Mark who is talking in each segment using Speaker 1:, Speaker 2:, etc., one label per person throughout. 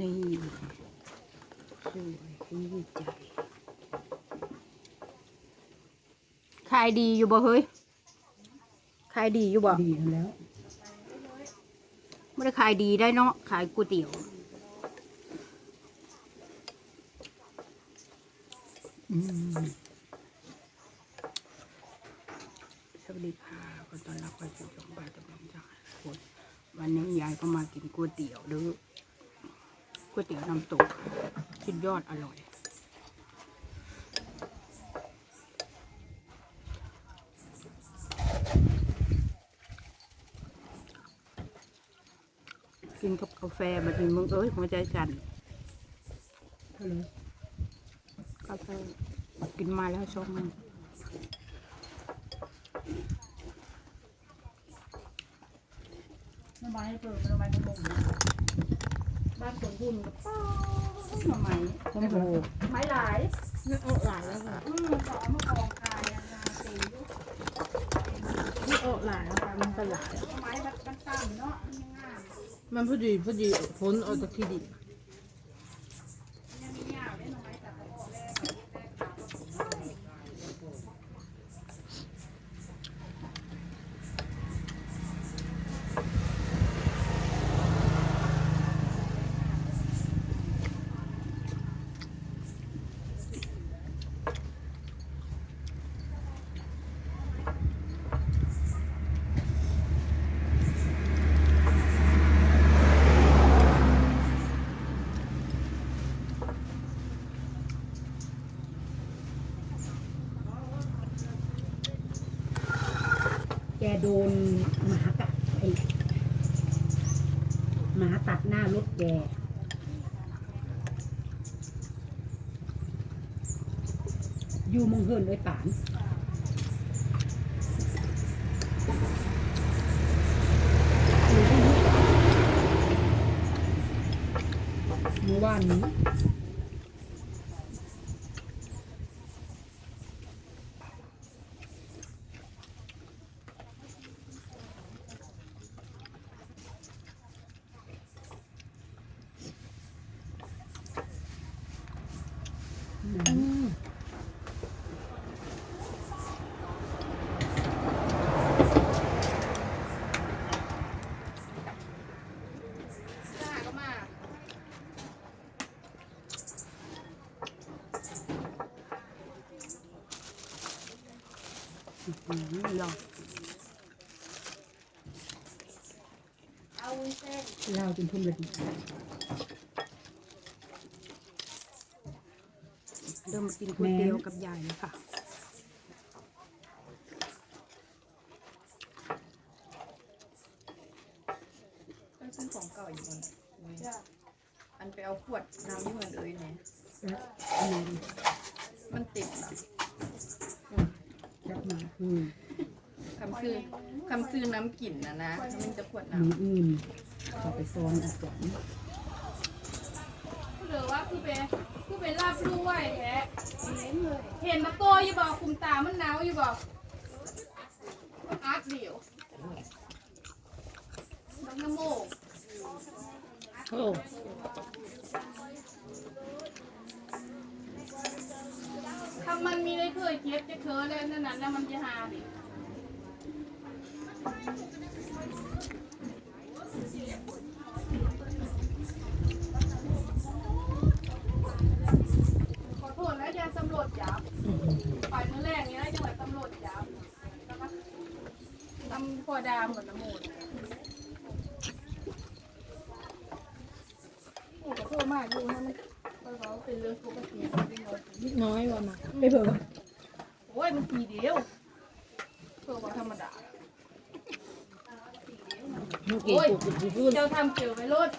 Speaker 1: นี่สวยดีใจขายดีอยู่บ่เฮ้ยขายดีอยู่บ่
Speaker 2: ดีแล้ว
Speaker 1: ไม่ได้ขายดีได้เนาะขายก๋วยเตี๋ยว
Speaker 2: อืม
Speaker 1: สวัสดีค่ะขอต้อนรับเข้าสู่ช่องบ้านตะบนจากคนวันนี้ยายก็มากินก๋วยเตี๋ยวเด้อ ก๋วยเตี๋ยวน้ำตกสุดยอดอร่อย กินกับกาแฟแบบนี้มึงเอ้ยหัวใจสั่นกาแฟกินมาแล้วสองมื้อ
Speaker 2: น้ำไม้เปิดน้ำไม้กระมง
Speaker 1: บ้านคนบุญกับป้าหน่อไม้
Speaker 2: โอ้โห
Speaker 1: ไม้หลาย
Speaker 2: นี่เอาหลายแล้วค่ะ
Speaker 1: อืมต่อมากองกายนาเต็มอยู่
Speaker 2: นี่เอาหลายแล้วค่ะมันก็หลาย
Speaker 1: ไม้มันมันต่ำเนาะมันยังง่าย
Speaker 2: มันพอดีพอดีพ้นออกจากที่ดิน
Speaker 1: ยังมียาวได้หน่อไม้แต่ก็ออกแล้ว
Speaker 3: แก โดนหมากัดไอ้หมาตัดหน้ารถแกอยู่มงเฮินเลยป่านเมื่อวานนี้
Speaker 1: จ้าก็มา
Speaker 3: อืมลอง
Speaker 1: เอาวุ้นเส้น
Speaker 3: เล่าจนทุ่มเลยดี
Speaker 1: เริ่มมากินก๋วยเตี๋ยวกับยายแล้วค่ะ
Speaker 4: ก็ซื้อของเก่าอยู่ก่อนอันไปเอาขวดน้ำที่มันเอ้ยเนี่ย
Speaker 3: แล้วอันนี้
Speaker 4: มันติดนะ
Speaker 3: จับมาอืม
Speaker 4: คำซื้อคำซื้อน้ำกลิ่นนะนะถ้ามันจะขวด
Speaker 3: ห
Speaker 4: น้
Speaker 3: มูอื่นเขาไปซ้อนอีกก่อน
Speaker 5: หรือว่าคือเป็นคือเป็นลาบลู่ไหวแท้เห็นมาโกยอยู่บอกคุมตามันหนาวอยู่บอกอาร์ตเดียวน้องนโม
Speaker 3: โอ้
Speaker 5: ถ้า มันมีได้เคยเก็บจะเคยแล้วนั่นน่ะแล้วมันจะหาดิขอโทษแล้วยาตำรวจจับปล่อยมือแรกนี้แล้วยังไงตำรวจจับแล้วก็ตำพอดามเหมือนน้ำมูดโอ้ขอโทษมากดูนะมัน เป็นเรื่องปกติไม่น้อย
Speaker 2: น้อยว่ามา
Speaker 3: ไม่เผลอ
Speaker 5: โอ้ยมันทีเดียวเพื่อว่าธรรมดา
Speaker 2: เมื่อกี้ปลูกขึ้น
Speaker 5: เจ้าทำเกี่ยวไปรถ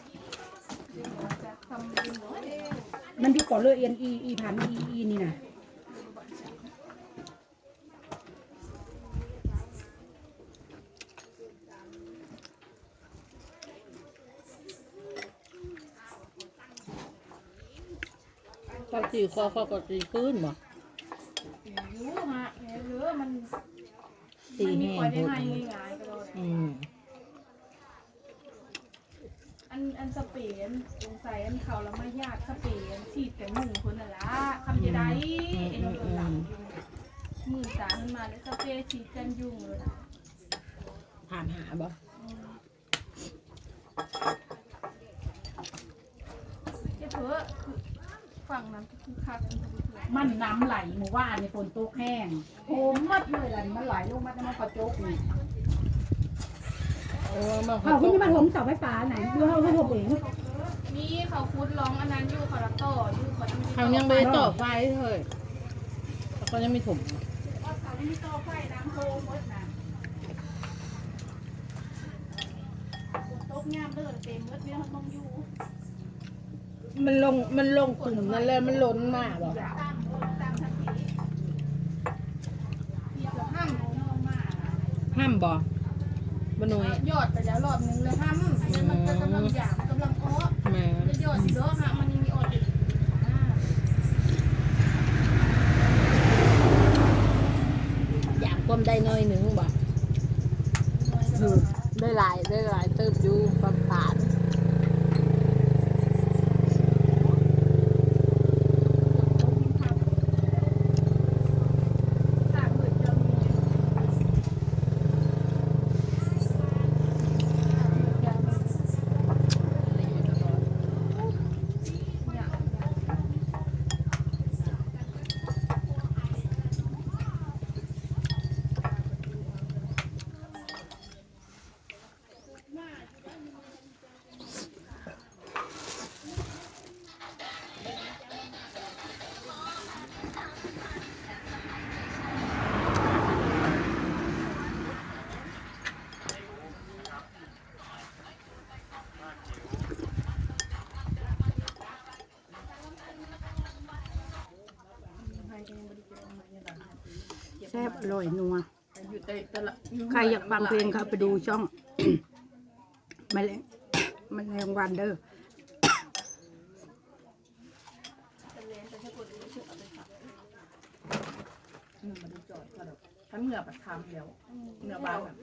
Speaker 3: มันอยู่ก่อนเลยเอ็นอีอีพันอีอีนี่นะ
Speaker 2: ปกติคอเขาก็ตีขึ้นบ่
Speaker 5: รู้ฮะเรือมัน
Speaker 2: ตี
Speaker 5: มันมี
Speaker 2: แห้ง
Speaker 5: คอยได้
Speaker 2: ด
Speaker 5: ให้ง่ายๆก็เลย
Speaker 2: อืม
Speaker 5: อันอันสเปนสงสัยอันเขาแล้วมายากสเปนฉีดแต่หมุ่งคนน่ะละคำจะได้เอ็นโดนหลังมือสาขึ้นมาแล้วสเปรย์ฉีดกันยุ่งเลยนะ
Speaker 2: ผ่านหาบ่
Speaker 5: เจ้าเถอะคือ ฝั่งนั้นก็คือคักมันจะเถื่อน
Speaker 3: มันน้ำไหลหมู่ว่านในฝนตกแห้งโอ้มัดเลยล่ะนี่มันไหลลงมาแต่มันกระจกนี่
Speaker 2: โอ้มา
Speaker 3: เอาคุณจะมาถมเสาไฟฟ้าไหนดูเขาเขาถมเอง
Speaker 5: มีเขาคุดร้องอันนั้นอยู่เขารับต่ออยู่เขาจะมี
Speaker 2: เขายังไม่ได้ต่อไฟเลยแล้วก็ยังไม่ถม
Speaker 5: เขาไม่มีต่อไฟน้ำโพมดนะตกงามเลิศเต็มมดเนี่ยมันอยู่
Speaker 2: มันลงมันลงกลุ่มนั่นเลยมันล้นมากบ่
Speaker 5: ตามตามทันทีมีเกือบห้ามลงมานะ
Speaker 2: ห้ามบ่บ่หน่อย
Speaker 5: ยอดไปแล้วรอบนึงเลยห้ามอันนั้นมันก็กำลังหยาบกำลังอ้อ
Speaker 2: แม่
Speaker 5: จะยอดอยู่เด้อฮะมันยังมีออดอยู่อ่า
Speaker 2: อยากก้มได้น้อยหนึงบ่คือได้หลายได้หลายเติบอยู่ประผา
Speaker 1: แซ่บอร่อยนัว
Speaker 4: อยู่แต่แต่ละอยู่
Speaker 1: ใครอยากฟังเพลงครับไปดูช่อง แมลงแมลงวันเด้อ
Speaker 4: อืมมาดูจอดก็แบบทั้งเหนือปัดคำเดียวเหนือบางอะ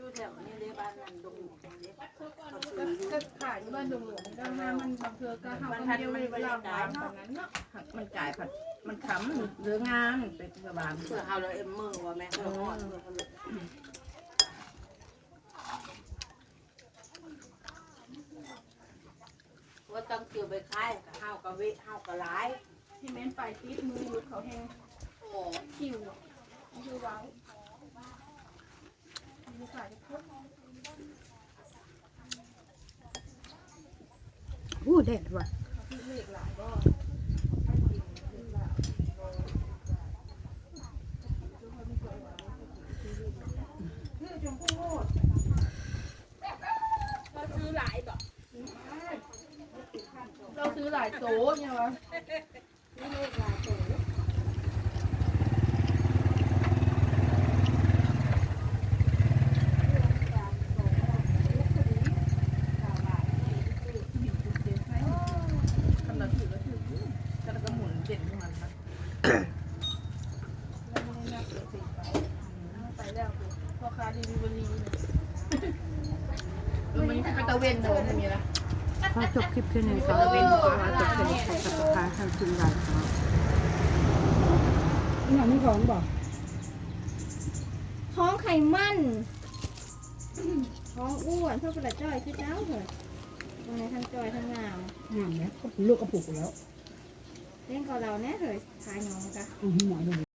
Speaker 5: ก็ก็ขายที่บ้านดงหลวงก็ห้ามันบางเทือก็ห้าคนเดียวเลยเวลาขายแบบนั้นเนาะ
Speaker 4: หักมันจ่ายผัด มันขำเรืองานเป็นเหนือบาง
Speaker 6: เพื่อเขาเลยเอ็มมือว่าแม่เขาหอดเพื่อเขาเลยว่าต้องเกี่ยวไปคายกับห้าวกับเวะห้าวกับร้าย
Speaker 5: ที่แม่นไปติดมือหลุดเขาแห้ง
Speaker 6: โอ้
Speaker 5: คิวคือว้าวมีขายทุก
Speaker 1: อู้แดดว่ะ
Speaker 5: เราซื้อหลายก็เราซื้อหลายโต๊ะเนี่ยวะมีจุดเด่นให้
Speaker 4: คำนั้นถือก็ถือก็แล้วก็หมุนเด่นขึ้นมานะ
Speaker 5: แล้วไม่ได้นับเสียสิไปเอาไปแล้วคือพ่อค้าดีลิเวอรี่เนี่ย
Speaker 4: เออมัน เป็นเวนโดนไม่มีละ
Speaker 1: ขอจบคลิปแค่นี้ก่อนขอจบแค่นี้ขอสับขาทางคุณยายครับ
Speaker 3: นี่อย่างนี้ของบอก
Speaker 2: ท้องไขมันท้องอ้วนเท่ากับจ้อยคือเจ้าเถอะตรงไหนทั้งจอยทั้งงาม
Speaker 3: งามแล้วลูกกระปุกแล้ว
Speaker 2: เล่นกับเราแน่เถอะขายน้องกะ
Speaker 3: อือหมอ